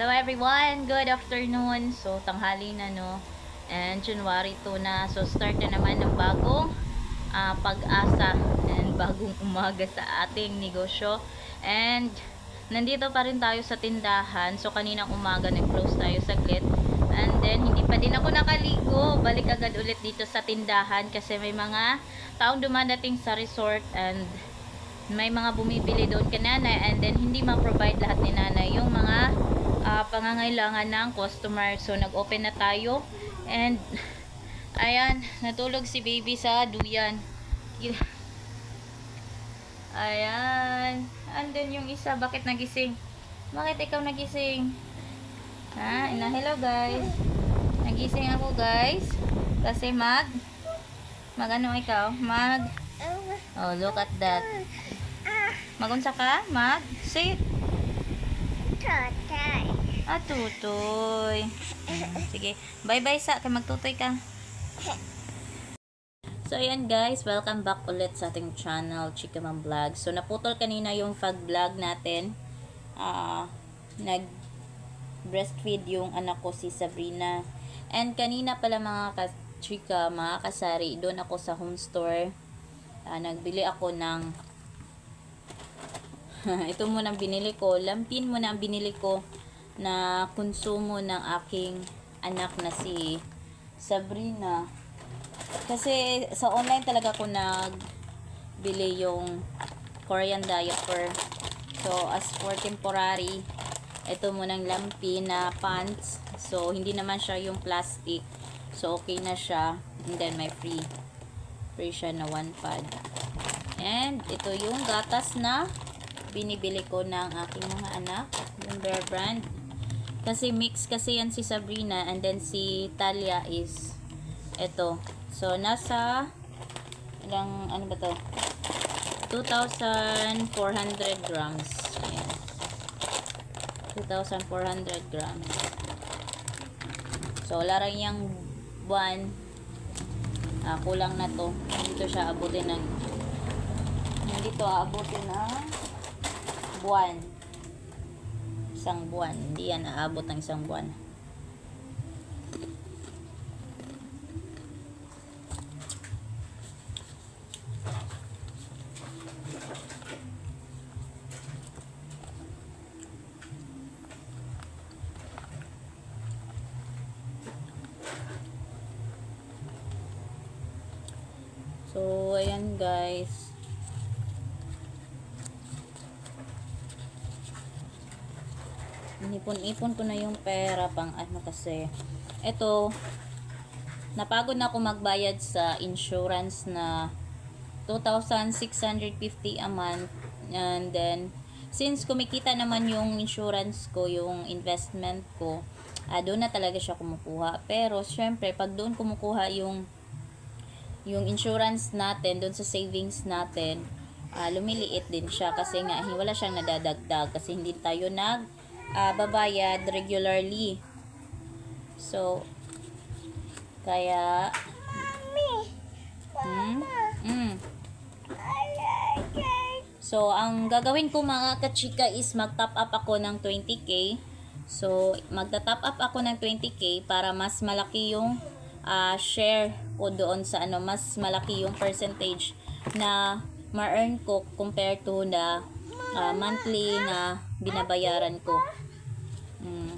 Hello everyone, good afternoon. So tanghali na no. And January 2 na. So start na naman ng bagong ah, pag-asa and bagong umaga sa ating negosyo. And nandito pa rin tayo sa tindahan. So kaninang umaga nag-close tayo saglit. And then hindi pa din ako nakaligo. Balik agad ulit dito sa tindahan kasi may mga taong dumadating sa resort and may mga bumibili doon kay nanay and then hindi ma-provide lahat ni nanay yung mga ah, pangangailangan ng customer. So, nag-open na tayo and ayan, natulog si baby sa duyan. Ayan. Andun yung isa. Bakit nagising? Bakit ikaw nagising? Ha? Ina, hello guys. Nagising ako guys. Kasi mag mag ano ikaw? Mag Oh, look at that. Magunsa ka? Mag? Say, ah, tutoy. Sige. Bye-bye sa. Kay magtutoy ka. So, ayan guys. Welcome back ulit sa ating channel, Chika Ma'am Vlog. So, naputol kanina yung pag-vlog natin. Ah, nag breastfeed yung anak ko si Sabrina. And kanina pala mga ka-chika, mga kasari, doon ako sa home store. Ah, nagbili ako ng ito muna ang binili ko. Lampin muna ang binili ko na konsumo ng aking anak na si Sabrina. Kasi sa online talaga ko nagbili yung Korean diaper. So, as for temporary, ito munang lampi na pants. So, hindi naman siya yung plastic. So, okay na siya. And then, may free. Free siya na one pad. And, ito yung gatas na binibili ko ng aking mga anak. Yung Bear Brand. Kasi mix kasi yan si Sabrina and then si Talia is ito. So, nasa ilang, ano ba to? 2,400 grams. Ayan. 2,400 grams. So, wala rin yung buwan. Ah, kulang na to. Dito siya abutin ng hindi to aabutin ng buwan. Isang buwan. Hindi yan aabot ng isang buwan. So, ayan guys. Inipon-ipon ko na yung pera pang ano kasi. Ito, napagod na ako magbayad sa insurance na 2,650 a month. And then, since kumikita naman yung insurance ko, yung investment ko, ah, doon na talaga siya kumukuha. Pero, syempre, pag doon kumukuha yung yung insurance natin, doon sa savings natin, ah, lumiliit din siya kasi nga hi- wala siyang nadadagdag kasi hindi tayo nag ah, babayad regularly. So, kaya hmm? Mm. So, ang gagawin ko mga kachika is mag-top up ako ng 20k. So, magta-top up ako ng 20k para mas malaki yung ah, share ko doon sa ano, mas malaki yung percentage na ma-earn ko compared to the ah, monthly na binabayaran ko. Mm.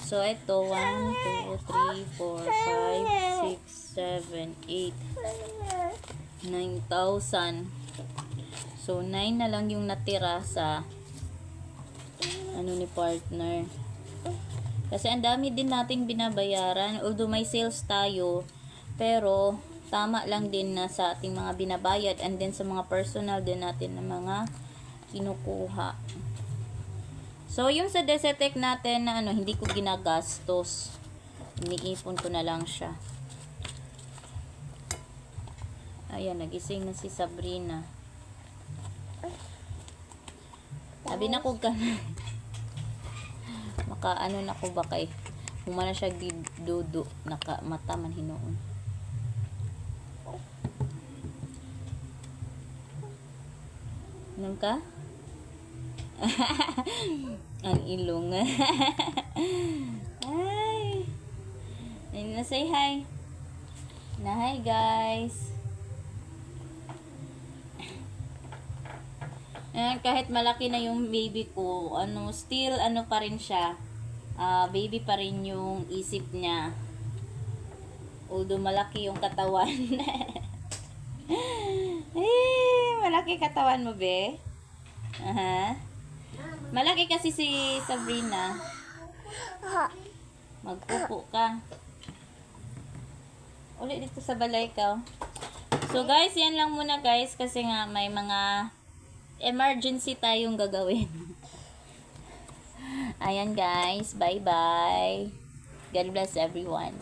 So, ito, 1, 2, 3, 4, 5, 6, 7, 8, 9,000. So, 9 na lang yung natira sa ano ni partner. Kasi ang dami din nating binabayaran. Although may sales tayo, pero tama lang din na sa ating mga binabayad and then sa mga personal din natin na mga kinukuha. So, yung sa Desetec natin na ano, hindi ko ginagastos. Iniipon ko na lang siya. Ayan, nagising na si Sabrina. Sabi na ko ka Maka ano na ko ba kay humana siya di dudu naka mata man hinuon. Nung ka? Ang ilong. Ay. Ayun na say hi. Na hi guys. Ayan, kahit malaki na yung baby ko, ano, still, ano pa rin siya, ah, baby pa rin yung isip niya. Although malaki yung katawan. eh, malaki katawan mo, be? Aha. Malaki kasi si Sabrina. Magpupo ka. Ulit dito sa balay ka. oh. So guys, yan lang muna guys kasi nga may mga emergency tayong gagawin. Ayan guys, bye-bye. God bless everyone.